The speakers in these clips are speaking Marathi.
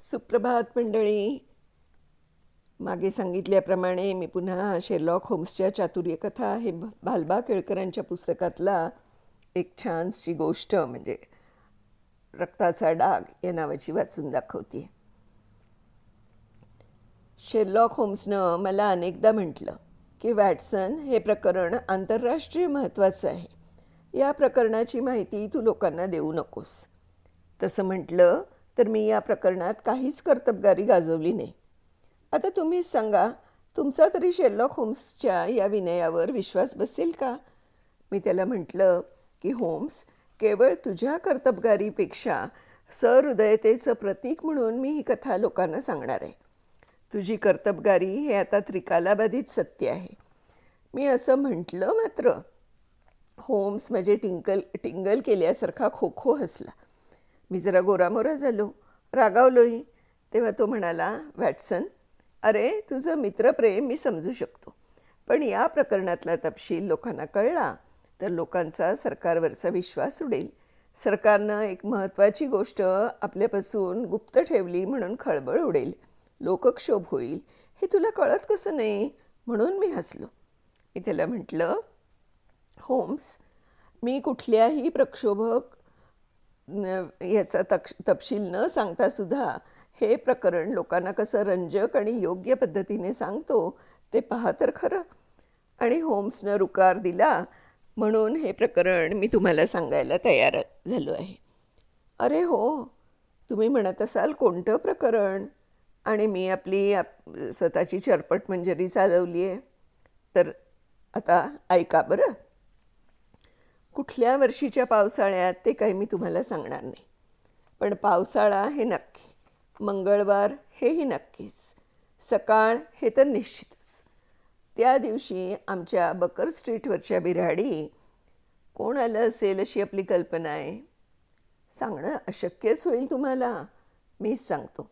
सुप्रभात मंडळी. मागे सांगितल्याप्रमाणे मी पुन्हा शेरलॉक होम्सच्या चातुर्यकथा हे भालबा केळकरांच्या पुस्तकातला एक छानशी गोष्ट म्हणजे रक्ताचा डाग या नावाची वाचून दाखवते शेरलॉक होम्सनं मला अनेकदा म्हटलं की वॅटसन हे प्रकरण आंतरराष्ट्रीय महत्त्वाचं आहे. या प्रकरणाची माहिती तू लोकांना देऊ नकोस. तसं म्हटलं तर मी या प्रकरणात काहीच कर्तबगारी गाजवली नाही. आता तुम्हीच सांगा तुमचा तरी शेरलॉक होम्सच्या या विनयावर विश्वास बसेल का? मी त्याला म्हटलं की होम्स केवळ तुझ्या कर्तबगारीपेक्षा सहृदयतेचं प्रतीक म्हणून मी ही कथा लोकांना सांगणार आहे. तुझी कर्तबगारी हे आता त्रिकालाबाधित सत्य आहे. मी असं म्हटलं मात्र होम्स म्हणजे टिंकल टिंगल केल्यासारखा खो खो हसला. मी जरा गोरामोरा झालो. रागावलोही. तेव्हा तो म्हणाला वॅटसन अरे तुझं मित्रप्रेम मी समजू शकतो. पण या प्रकरणातला तपशील लोकांना कळला तर लोकांचा सरकारवरचा विश्वास उडेल. सरकारनं एक महत्त्वाची गोष्ट आपल्यापासून गुप्त ठेवली म्हणून खळबळ उडेल. लोकक्षोभ होईल. हे तुला कळत कसं नाही? म्हणून मी हसलो. मी त्याला म्हटलं होम्स मी कुठल्याही प्रक्षोभक याचा तक्ष तपशील न सांगता सुद्धा हे प्रकरण लोकांना कसं रंजक आणि योग्य पद्धतीने सांगतो ते पहा तर खरं. आणि होम्सनं रुकार दिला म्हणून हे प्रकरण मी तुम्हाला सांगायला तयार झालो आहे. अरे हो तुम्ही म्हणत असाल कोणतं प्रकरण? आणि मी आपली आप स्वतःची चरपट म्हणजे मंजरी चालवली आहे तर आता ऐका बरं. कुठल्या वर्षीच्या पावसाळ्यात ते काही मी तुम्हाला सांगणार नाही. पण पावसाळा हे नक्की मंगळवार हेही नक्कीच सकाळ हे तर निश्चितच. त्या दिवशी आमच्या बकर स्ट्रीटवरच्या बिराडी कोण आलं असेल अशी आपली कल्पना आहे? सांगणं अशक्यच होईल तुम्हाला? मीच सांगतो.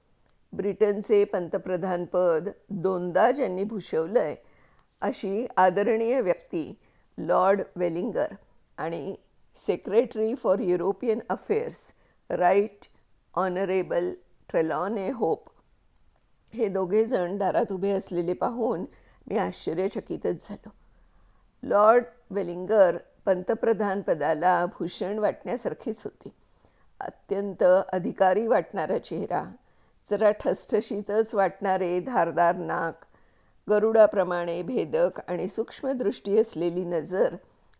ब्रिटनचे पंतप्रधानपद दोनदा ज्यांनी भूषवलं आहे अशी आदरणीय व्यक्ती लॉर्ड वेलिंगर आणि secretary for European affairs right honourable Trelawney Hope हे दोघेजण दारात उभे असलेले पाहून मी आश्चर्यचकितच झालो. लॉर्ड वेलिंगर पंतप्रधानपदाला भूषण वाटण्यासारखीच होती. अत्यंत अधिकारी वाटणारा चेहरा जरा ठसठशीतच वाटणारे धारदार नाक गरुडाप्रमाणे भेदक आणि सूक्ष्मदृष्टी असलेली नजर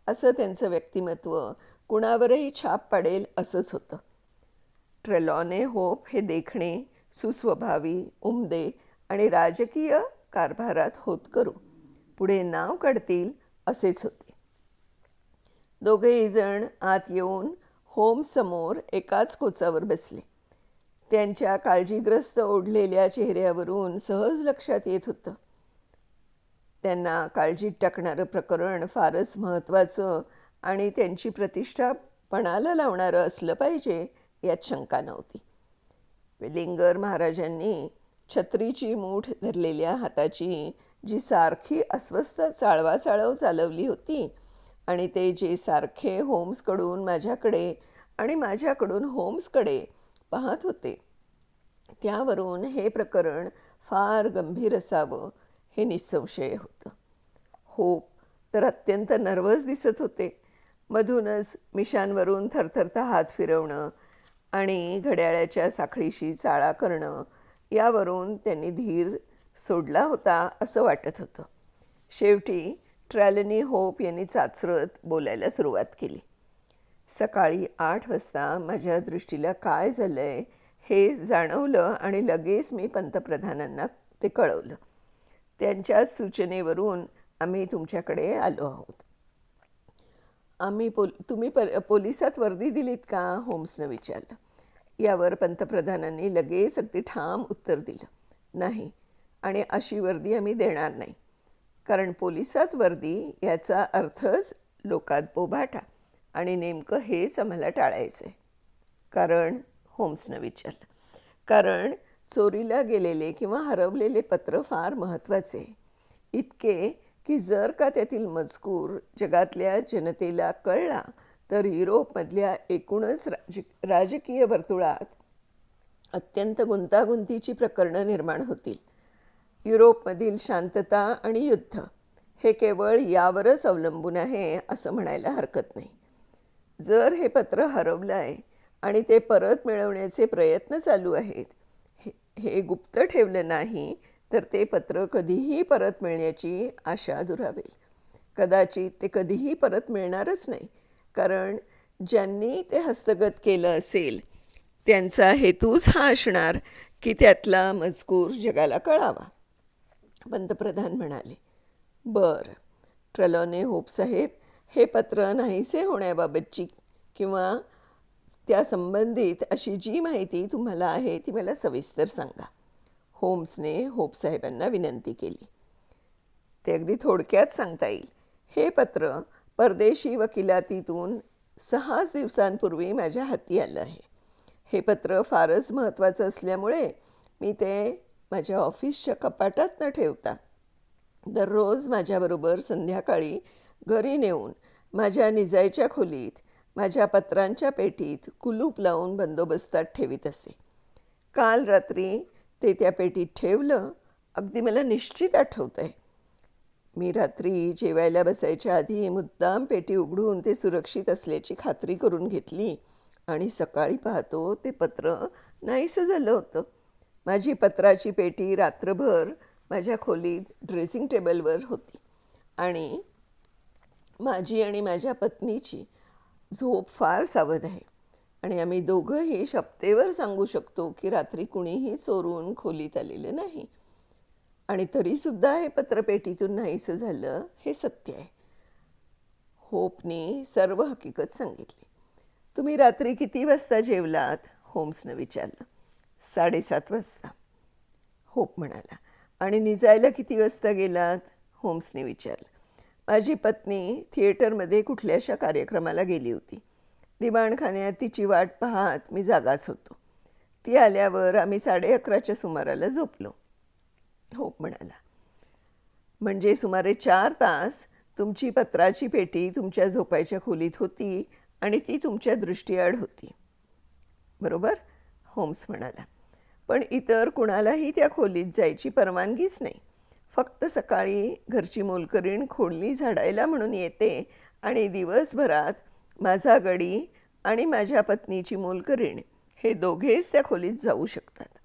असं त्यांचं व्यक्तिमत्व कुणावरही छाप पाडेल असंच होतं. ट्रेलॉने होप हे देखणे सुस्वभावी उमदे आणि राजकीय कारभारात होत करू. पुढे नाव काढतील असेच होते. दोघेही जण आत येऊन होमसमोर एकाच कोचावर बसले. त्यांच्या काळजीग्रस्त ओढलेल्या चेहऱ्यावरून सहज लक्षात येत होतं. त्यांना काळजीत टाकणारं प्रकरण फारच महत्त्वाचं आणि त्यांची प्रतिष्ठा पणाला लावणारं असलं पाहिजे यात शंका नव्हती. वेलिंगर महाराजांनी छत्रीची मूठ धरलेल्या हाताची जी सारखी अस्वस्थ चाळवाचाळव चालवली होती आणि ते जे सारखे होम्सकडून माझ्याकडे आणि माझ्याकडून होम्सकडे पाहत होते त्यावरून हे प्रकरण फार गंभीर असावं हे निसंशय होतं. होप तर अत्यंत नर्वस दिसत होते. मधूनच मिशांवरून थरथरता हात फिरवणं आणि घड्याळ्याच्या साखळीशी चाळा करणं यावरून त्यांनी धीर सोडला होता असं वाटत होतं. शेवटी ट्रॅलनी होप यांनी चाचरत बोलायला सुरुवात केली. सकाळी आठ वाजता माझ्या दृष्टीला काय झालं आहे हे जाणवलं आणि लगेच मी पंतप्रधानांना ते कळवलं. त्यांच्या सूचनेवरून आम्ही तुमच्याकडे आलो आहोत. आम्ही पोल तुम्ही प पोलिसात वर्दी दिलीत का? होम्सनं विचारलं. यावर पंतप्रधानांनी लगेच अगदी ठाम उत्तर दिलं. नाही आणि अशी वर्दी आम्ही देणार नाही. कारण पोलिसात वर्दी याचा अर्थच लोकात बोभाटा आणि नेमकं हेच आम्हाला टाळायचं आहे कारण होम्सनं विचारलं. कारण चोरीला गेलेले किंवा हरवलेले पत्र फार महत्त्वाचे. इतके की जर का त्यातील मजकूर जगातल्या जनतेला कळला तर युरोपमधल्या एकूणच राज राजकीय वर्तुळात अत्यंत गुंतागुंतीची प्रकरणं निर्माण होतील. युरोपमधील शांतता आणि युद्ध हे केवळ यावरच अवलंबून आहे असं म्हणायला हरकत नाही. जर हे पत्र हरवलं आहे आणि ते परत मिळवण्याचे प्रयत्न चालू आहेत हे गुप्त ठेवलं नाही तर ते पत्र कधीही परत मिळण्याची आशा दुरावेल. कदाचित ते कधीही परत मिळणारच नाही कारण ज्यांनी ते हस्तगत केलं असेल त्यांचा हेतूच हा असणार की त्यातला मजकूर जगाला कळावा. पंतप्रधान म्हणाले बरं ट्रलॉने होपसाहेब हे पत्र नाहीसे होण्याबाबतची किंवा त्या संबंधित अशी जी माहिती तुम्हाला आहे ती मला सविस्तर सांगा. होम्सने होपसाहेबांना विनंती केली. ते अगदी थोडक्यात सांगता येईल. हे पत्र परदेशी वकिलातीतून सहाच दिवसांपूर्वी माझ्या हाती आलं आहे. हे पत्र फारच महत्त्वाचं असल्यामुळे मी ते माझ्या ऑफिसच्या कपाटात न ठेवता. दररोज माझ्याबरोबर संध्याकाळी घरी नेऊन माझ्या निजायच्या खोलीत माझ्या पत्रांच्या पेटीत कुलूप लावून बंदोबस्तात ठेवीत असे. काल रात्री ते त्या पेटीत ठेवलं अगदी मला निश्चित आठवतं आहे मी रात्री जेवायला बसायच्या आधी मुद्दाम पेटी उघडून ते सुरक्षित असल्याची खात्री करून घेतली आणि सकाळी पाहतो ते पत्र नाहीसं झालं होतं. माझी पत्राची पेटी रात्रभर माझ्या खोलीत ड्रेसिंग टेबलवर होती आणि माझी आणि माझ्या पत्नीची झोप फार सावध आहे. आणि आम्ही दोघंही शपतेवर सांगू शकतो की रात्री कुणीही चोरून खोलीत आलेलं नाही. आणि तरीसुद्धा हे पत्रपेटीतून नाहीसं झालं हे सत्य आहे. होपने सर्व हकीकत सांगितली. तुम्ही रात्री किती वाजता जेवलात? होम्सनं विचारलं. साडेसात वाजता. होप म्हणाला. आणि निजायला किती वाजता गेलात? होम्सने विचारलं. माझी पत्नी थिएटरमध्ये कुठल्याशा कार्यक्रमाला गेली होती. दिवाणखान्यात तिची वाट पाहत मी जागाच होतो. ती आल्यावर आम्ही साडे अकराच्या सुमाराला झोपलो. होप म्हणाला म्हणजे सुमारे चार तास तुमची पत्राची पेटी तुमच्या झोपायच्या खोलीत होती आणि ती तुमच्या दृष्टीआड होती. बरोबर? होम्स म्हणाला पण इतर कुणालाही त्या खोलीत जायची परवानगीच नाही. फक्त सकाळी घरची मोलकरीण खोडली झाडायला म्हणून येते आणि दिवसभरात माझा गडी आणि माझ्या पत्नीची मोलकरीण हे दोघेच त्या खोलीत जाऊ शकतात.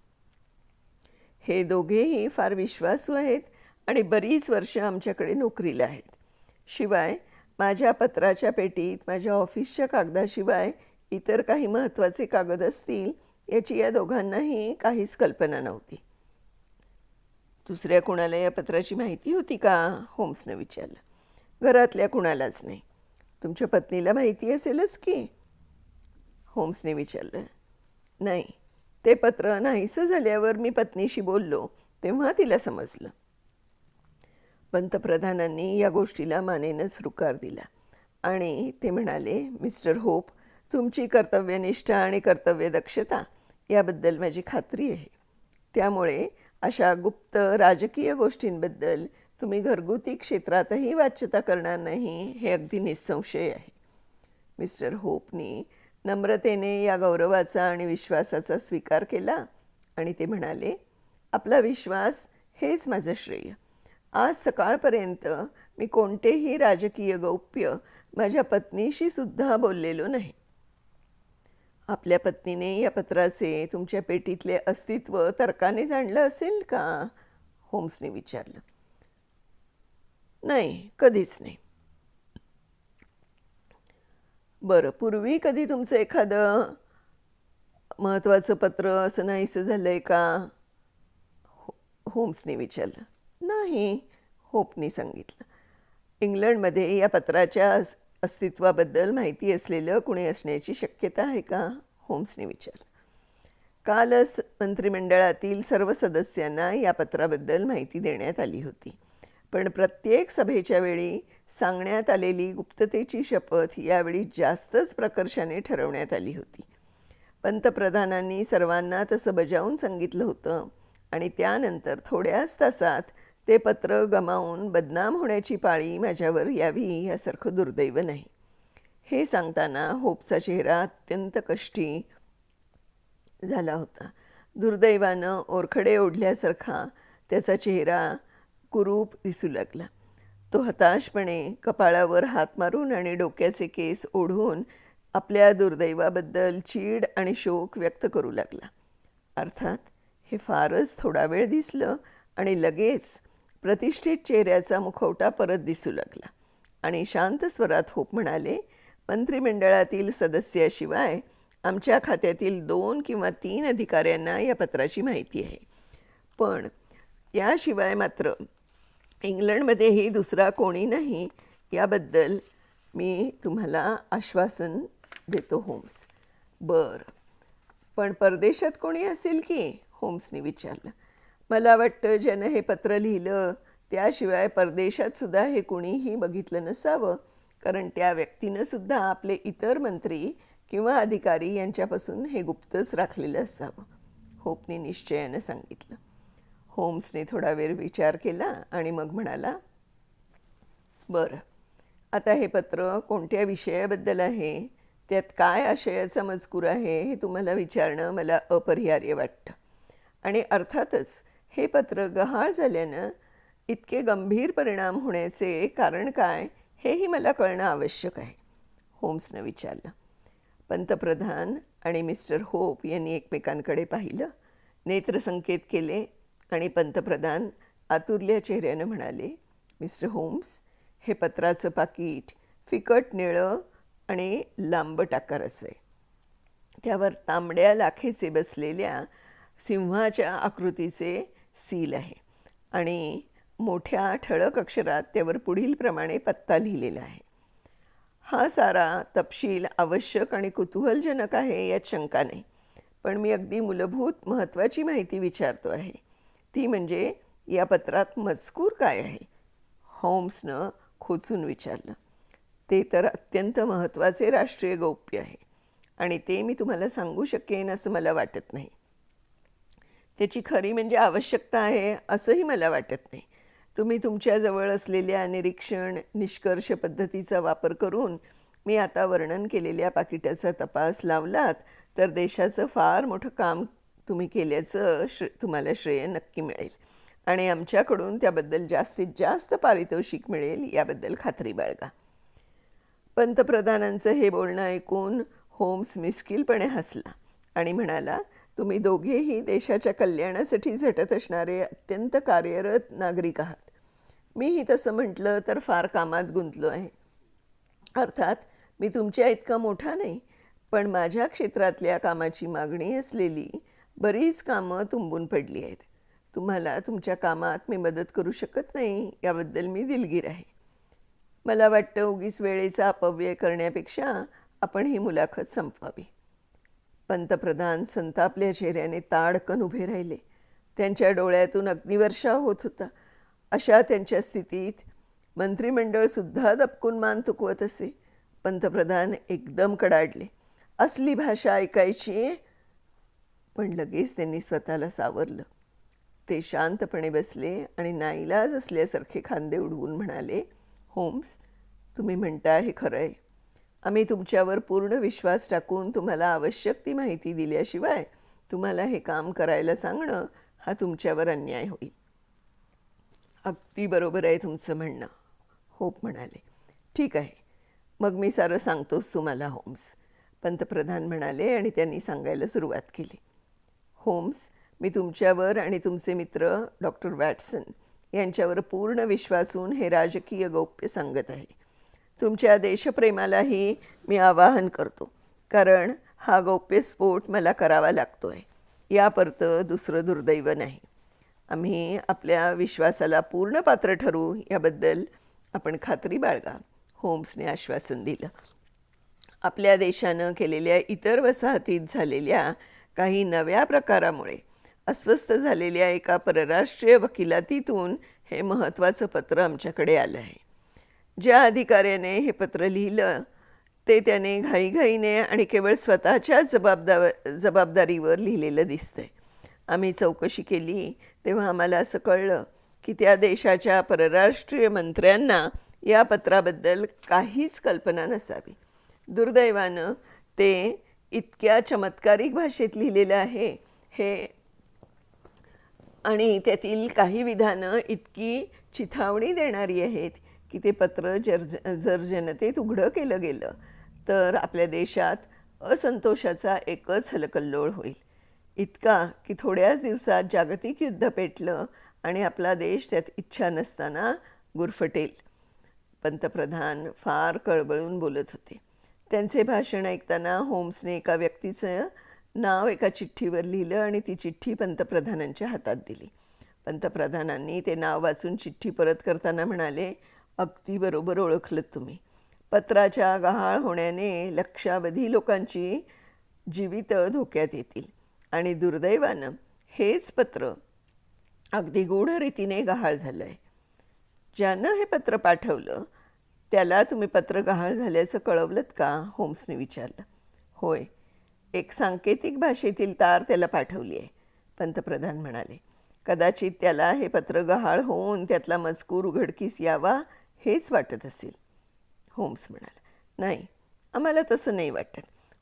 हे दोघेही फार विश्वासू आहेत आणि बरीच वर्ष आमच्याकडे नोकरीला आहेत. शिवाय माझ्या पत्राच्या पेटीत माझ्या ऑफिसच्या कागदाशिवाय इतर काही महत्त्वाचे कागद असतील याची या दोघांनाही काहीच कल्पना नव्हती. दुसऱ्या कुणाला या पत्राची माहिती होती का? होम्सनं विचारलं. घरातल्या कुणालाच नाही. तुमच्या पत्नीला माहिती असेलच की? होम्सने विचारलं. नाही ते पत्र नाहीसं झाल्यावर मी पत्नीशी बोललो तेव्हा तिला समजलं. पंतप्रधानांनी या गोष्टीला मानेनं रुकार दिला आणि ते म्हणाले मिस्टर होप तुमची कर्तव्यनिष्ठा आणि कर्तव्यदक्षता याबद्दल माझी खात्री आहे. त्यामुळे अशा गुप्त राजकीय गोष्टींबद्दल तुम्ही घरगुती क्षेत्रातही वाच्यता करणार नाही हे अगदी निसंशय आहे. मिस्टर होपनी नम्रतेने या गौरवाचा आणि विश्वासाचा स्वीकार केला आणि ते म्हणाले आपला विश्वास हेच माझं श्रेय. आज सकाळपर्यंत मी कोणतेही राजकीय गौप्य माझ्या पत्नीशी सुद्धा बोललेलो नाही. आपल्या पत्नीने या पत्राचे तुमच्या पेटीतले अस्तित्व तर्काने जाणलं असेल का? होम्सने विचारलं. नाही कधीच नाही. बरं पूर्वी कधी तुमचं एखादं महत्त्वाचं पत्र असं नाहीसं झालं आहे का? हो होम्सने विचारलं. नाही होपनी सांगितलं. इंग्लंडमध्ये या पत्राच्या अस्तित्वाबद्दल माहिती असलेलं कुणी असण्याची शक्यता आहे का? होम्सने विचारलं. कालच मंत्रिमंडळातील सर्व सदस्यांना या पत्राबद्दल माहिती देण्यात आली होती. पण प्रत्येक सभेच्या वेळी सांगण्यात आलेली गुप्ततेची शपथ यावेळी जास्तच प्रकर्षाने ठरवण्यात आली होती. पंतप्रधानांनी सर्वांना तसं बजावून सांगितलं होतं आणि त्यानंतर थोड्याच तासात ते पत्र गमावून बदनाम होण्याची पाळी माझ्यावर यावी यासारखं दुर्दैव नाही. हे सांगताना होपचा चेहरा अत्यंत कष्टी झाला होता. दुर्दैवानं ओरखडे ओढल्यासारखा त्याचा चेहरा कुरूप दिसू लागला. तो हताशपणे कपाळावर हात मारून आणि डोक्याचे केस ओढून आपल्या दुर्दैवाबद्दल चीड आणि शोक व्यक्त करू लागला. अर्थात हे फारच थोडा वेळ दिसलं आणि लगेच प्रतिष्ठित चेहऱ्याचा मुखवटा परत दिसू लागला. आणि शांत स्वरात होप म्हणाले मंत्रिमंडळातील सदस्याशिवाय आमच्या खात्यातील दोन किंवा तीन अधिकाऱ्यांना या पत्राची माहिती आहे. पण याशिवाय मात्र इंग्लंडमध्येही दुसरा कोणी नाही. याबद्दल मी तुम्हाला आश्वासन देतो होम्स. बरं. पण परदेशात कोणी असेल की? होम्सने विचारलं. मला वाटतं ज्यानं हे पत्र लिहिलं त्याशिवाय परदेशात सुद्धा हे कुणीही बघितलं नसावं. कारण त्या व्यक्तीनंसुद्धा आपले इतर मंत्री किंवा अधिकारी यांच्यापासून हे गुप्तच राखलेलं असावं. होपने निश्चयानं सांगितलं. होम्सने थोडा वेळ विचार केला आणि मग म्हणाला बरं आता हे पत्र कोणत्या विषयाबद्दल आहे? त्यात काय आशयाचा मजकूर आहे हे तुम्हाला विचारणं मला अपरिहार्य वाटतं. आणि अर्थातच हे पत्र गहाळ झाल्यानं इतके गंभीर परिणाम होण्याचे कारण काय हेही मला कळणं आवश्यक आहे होम्सनं विचारलं. पंतप्रधान आणि मिस्टर होप यांनी एकमेकांकडे पाहिलं नेत्रसंकेत केले आणि पंतप्रधान आतुरल्या चेहऱ्यानं म्हणाले मिस्टर होम्स हे पत्राचं पाकीट फिकट निळं आणि लांबट आकाराचं आहे. त्यावर तांबड्या लाखेचे बसलेल्या सिंहाच्या आकृतीचे सील आहे. आणि मोठ्या ठळक अक्षरात त्यावर पुढीलप्रमाणे पत्ता लिहिलेला आहे. हा सारा तपशील आवश्यक आणि कुतूहलजनक आहे यात शंका नाही. पण मी अगदी मूलभूत महत्त्वाची माहिती विचारतो आहे. ती म्हणजे या पत्रात मजकूर काय आहे? होम्सनं खोचून विचारलं. ते तर अत्यंत महत्त्वाचे राष्ट्रीय गौप्य आहे. आणि ते मी तुम्हाला सांगू शकेन असं मला वाटत नाही. त्याची खरी म्हणजे आवश्यकता आहे असंही मला वाटत नाही. तुम्ही तुमच्याजवळ असलेल्या निरीक्षण निष्कर्ष पद्धतीचा वापर करून मी आता वर्णन केलेल्या पाकिटाचा तपास लावलात तर देशाचं फार मोठं काम तुम्ही केल्याचं श्रे तुम्हाला श्रेय नक्की मिळेल. आणि आमच्याकडून त्याबद्दल जास्तीत जास्त पारितोषिक मिळेल याबद्दल खात्री बाळगा. पंतप्रधानांचं हे बोलणं ऐकून होम्स मिस्किलपणे हसला आणि म्हणाला तुम्ही दोघेही देशाच्या कल्याणासाठी झटत असणारे अत्यंत कार्यरत नागरिक आहात. मीही तसं म्हटलं तर फार कामात गुंतलो आहे. अर्थात मी तुमच्या इतका मोठा नाही पण माझ्या क्षेत्रातल्या कामाची मागणी असलेली बरीच कामं तुंबून पडली आहेत. तुम्हाला तुमच्या कामात मी मदत करू शकत नाही याबद्दल मी दिलगीर आहे. मला वाटतं उगीच वेळेचा अपव्यय करण्यापेक्षा आपण ही मुलाखत संपवावी. पंतप्रधान संतापल्या चेहऱ्याने ताडकन उभे राहिले. त्यांच्या डोळ्यातून अग्निवर्षा होत होता. अशा त्यांच्या स्थितीत मंत्रिमंडळसुद्धा दपकून मान चुकवत असे. पंतप्रधान एकदम कडाडले. असली भाषा ऐकायची? पण लगेच त्यांनी स्वतःला सावरलं. ते शांतपणे बसले आणि नाईलाज असल्यासारखे खांदे उडवून म्हणाले होम्स तुम्ही म्हणता हे खरं आहे आम्ही तुमच्यावर पूर्ण विश्वास टाकून तुम्हाला आवश्यक ती माहिती दिल्याशिवाय तुम्हाला हे काम करायला सांगणं हा तुमच्यावर अन्याय होईल. अगदी बरोबर आहे तुमचं म्हणणं. होप म्हणाले. ठीक आहे. मग मी सारं सांगतोच तुम्हाला होम्स. पंतप्रधान म्हणाले आणि त्यांनी सांगायला सुरुवात केली. होम्स मी तुमच्यावर आणि तुमचे मित्र डॉक्टर वॅटसन यांच्यावर पूर्ण विश्वासून हे राजकीय गौप्य सांगत आहे. तुमच्या देशप्रेमालाही मी आवाहन करतो. कारण हा गौप्यस्फोट मला करावा लागतो आहे यापरतं दुसरं दुर्दैव नाही. आम्ही आपल्या विश्वासाला पूर्ण पात्र ठरू याबद्दल आपण खात्री बाळगा होम्सने आश्वासन दिलं. आपल्या देशानं केलेल्या इतर वसाहतीत झालेल्या काही नव्या प्रकारामुळे अस्वस्थ झालेल्या एका परराष्ट्रीय वकिलातीतून हे महत्त्वाचं पत्र आमच्याकडे आलं आहे ज्या अधिकाऱ्याने हे पत्र लिहिलं ते त्याने घाईघाईने आणि केवळ स्वतःच्या जबाबदा जबाबदारीवर लिहिलेलं दिसतंय. आम्ही चौकशी केली तेव्हा आम्हाला असं कळलं की त्या देशाच्या परराष्ट्रीय मंत्र्यांना या पत्राबद्दल काहीच कल्पना नसावी. दुर्दैवानं ते इतक्या चमत्कारिक भाषेत लिहिलेलं आहे हे आणि त्यातील काही विधानं इतकी चिथावणी देणारी आहेत की ते पत्र जर जर जनतेत उघडं केलं गेलं तर आपल्या देशात असंतोषाचा एकच हलकल्लोळ होईल. इतका की थोड्याच दिवसात जागतिक युद्ध पेटलं आणि आपला देश त्यात इच्छा नसताना गुरफटेल. पंतप्रधान फार कळबळून बोलत होते. त्यांचे भाषण ऐकताना होम्सने एका व्यक्तीचं नाव एका चिठ्ठीवर लिहिलं आणि ती चिठ्ठी पंतप्रधानांच्या हातात दिली. पंतप्रधानांनी ते नाव वाचून चिठ्ठी परत करताना म्हणाले अगदी बरोबर ओळखलं तुम्ही. पत्राच्या गहाळ होण्याने लक्षावधी लोकांची जीवित धोक्यात येतील. आणि दुर्दैवानं हेच पत्र अगदी गूढ रीतीने गहाळ झालं आहे ज्यानं हे पत्र पाठवलं त्याला तुम्ही पत्र गहाळ झाल्याचं कळवलंत का? होम्सने विचारलं. होय एक सांकेतिक भाषेतील तार त्याला पाठवली आहे पंतप्रधान म्हणाले. कदाचित त्याला हे पत्र गहाळ होऊन त्यातला मजकूर उघडकीस यावा हेच वाटत असेल. होम्स म्हणाला नाही आम्हाला तसं नाही वाटत.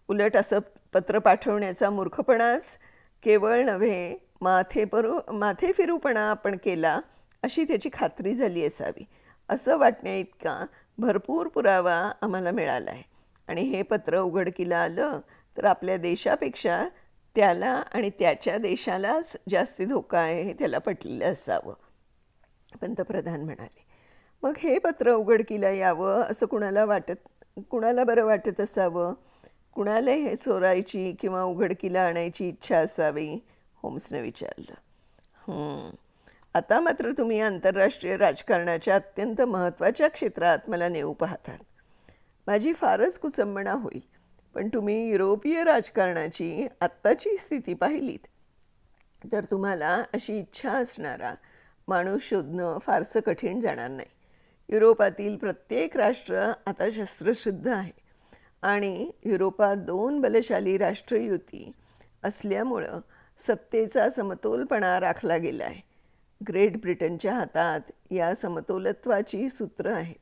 उलट असं पत्र पाठवण्याचा मूर्खपणाच केवळ नव्हे माथेपरू माथेफिरूपणा माथे फिरूपणा आपण केला अशी त्याची खात्री झाली असावी. असं वाटण्या इतका भरपूर पुरावा आम्हाला मिळाला आहे. आणि हे पत्र उघडकीला आलं तर आपल्या देशापेक्षा त्याला आणि त्याच्या देशालाच जास्ती धोका आहे हे त्याला पटलेलं असावं. पंतप्रधान म्हणाले मग हे पत्र उघडकीला यावं असं कुणाला वाटत कुणाला बरं वाटत असावं? कुणाला हे चोरायची किंवा उघडकीला आणायची इच्छा असावी? होम्सने विचारलं. आता मात्र तुम्ही आंतरराष्ट्रीय राजकारणाच्या अत्यंत महत्त्वाच्या क्षेत्रात मला नेऊ पाहतात. माझी फारच कुचंबणा होईल पण तुम्ही युरोपीय राजकारणाची आत्ताची स्थिती पाहिलीत. तर तुम्हाला अशी इच्छा असणारा माणूस शोधणं फारसं कठीण जाणार नाही. युरोपातील प्रत्येक राष्ट्र आता शस्त्रशुद्ध आहे. आणि युरोपात दोन बलशाली राष्ट्रयुती असल्यामुळं सत्तेचा समतोलपणा राखला गेला आहे. ग्रेट ब्रिटनच्या हातात या समतोलत्वाची सूत्रं आहेत.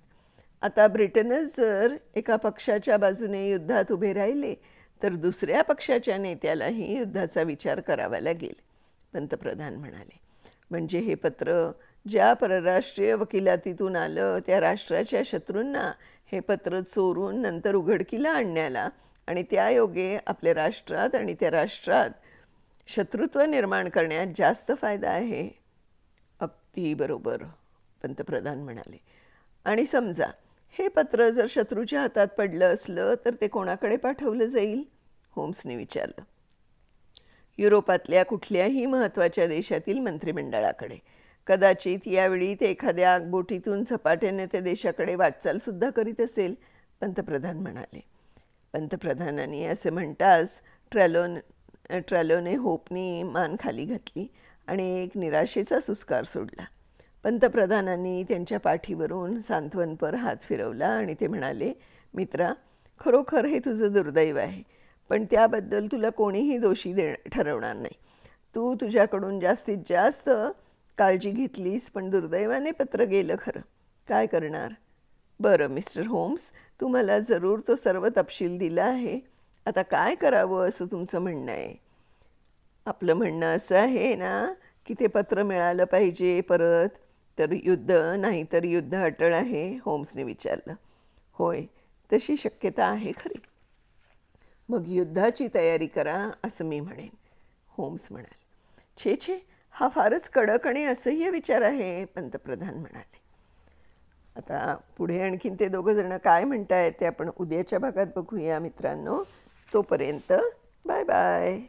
आता ब्रिटनच जर एका पक्षाच्या बाजूने युद्धात उभे राहिले तर दुसऱ्या पक्षाच्या नेत्यालाही युद्धाचा विचार करावा लागेल पंतप्रधान म्हणाले. म्हणजे हे पत्र ज्या परराष्ट्रीय वकिलातीतून आलं त्या राष्ट्राच्या शत्रूंना हे पत्र चोरून नंतर उघडकीला आणण्याला आणि त्यायोगे आपल्या राष्ट्रात आणि त्या राष्ट्रात शत्रुत्व निर्माण करण्यात जास्त फायदा आहे. अगदी बरोबर पंतप्रधान म्हणाले. आणि समजा हे पत्र जर शत्रूच्या हातात पडलं असलं तर ते कोणाकडे पाठवलं जाईल? होम्सने विचारलं. युरोपातल्या कुठल्याही महत्त्वाच्या देशातील मंत्रिमंडळाकडे. कदाचित यावेळी ते एखाद्या बोटीतून झपाट्याने त्या देशाकडे वाटचालसुद्धा करीत असेल पंतप्रधान म्हणाले. पंतप्रधानांनी असे म्हणताच ट्रॅलोन ट्रॅलोने होपनी मान खाली घातली आणि एक निराशेचा सुस्कार सोडला. पंतप्रधानांनी त्यांच्या पाठीवरून सांत्वनपर हात फिरवला आणि ते म्हणाले मित्रा खरोखर हे तुझं दुर्दैव आहे. पण त्याबद्दल तुला कोणीही दोषी दे ठरवणार नाही. तू तुझ्याकडून जास्तीत जास्त काळजी घेतलीस पण दुर्दैवाने पत्र गेलं खरं. काय करणार? बरं मिस्टर होम्स तू मला जरूर तो सर्व तपशील दिला आहे. आता काय करावं असं तुमचं म्हणणं आहे? आपलं म्हणणं असं आहे ना की ते पत्र मिळालं पाहिजे परत तर युद्ध नाही तर युद्ध अटळ आहे होम्सने विचारलं. होय तशी शक्यता आहे खरी. मग युद्धाची तयारी करा असं मी म्हणेन. होम्स म्हणाले. छे छे हा फारच कडक आणि असह्य विचार आहे पंतप्रधान म्हणाले. आता पुढे आणखीन ते दोघं जण काय म्हणतायत ते आपण उद्याच्या भागात बघूया मित्रांनो. तोपर्यंत बाय बाय.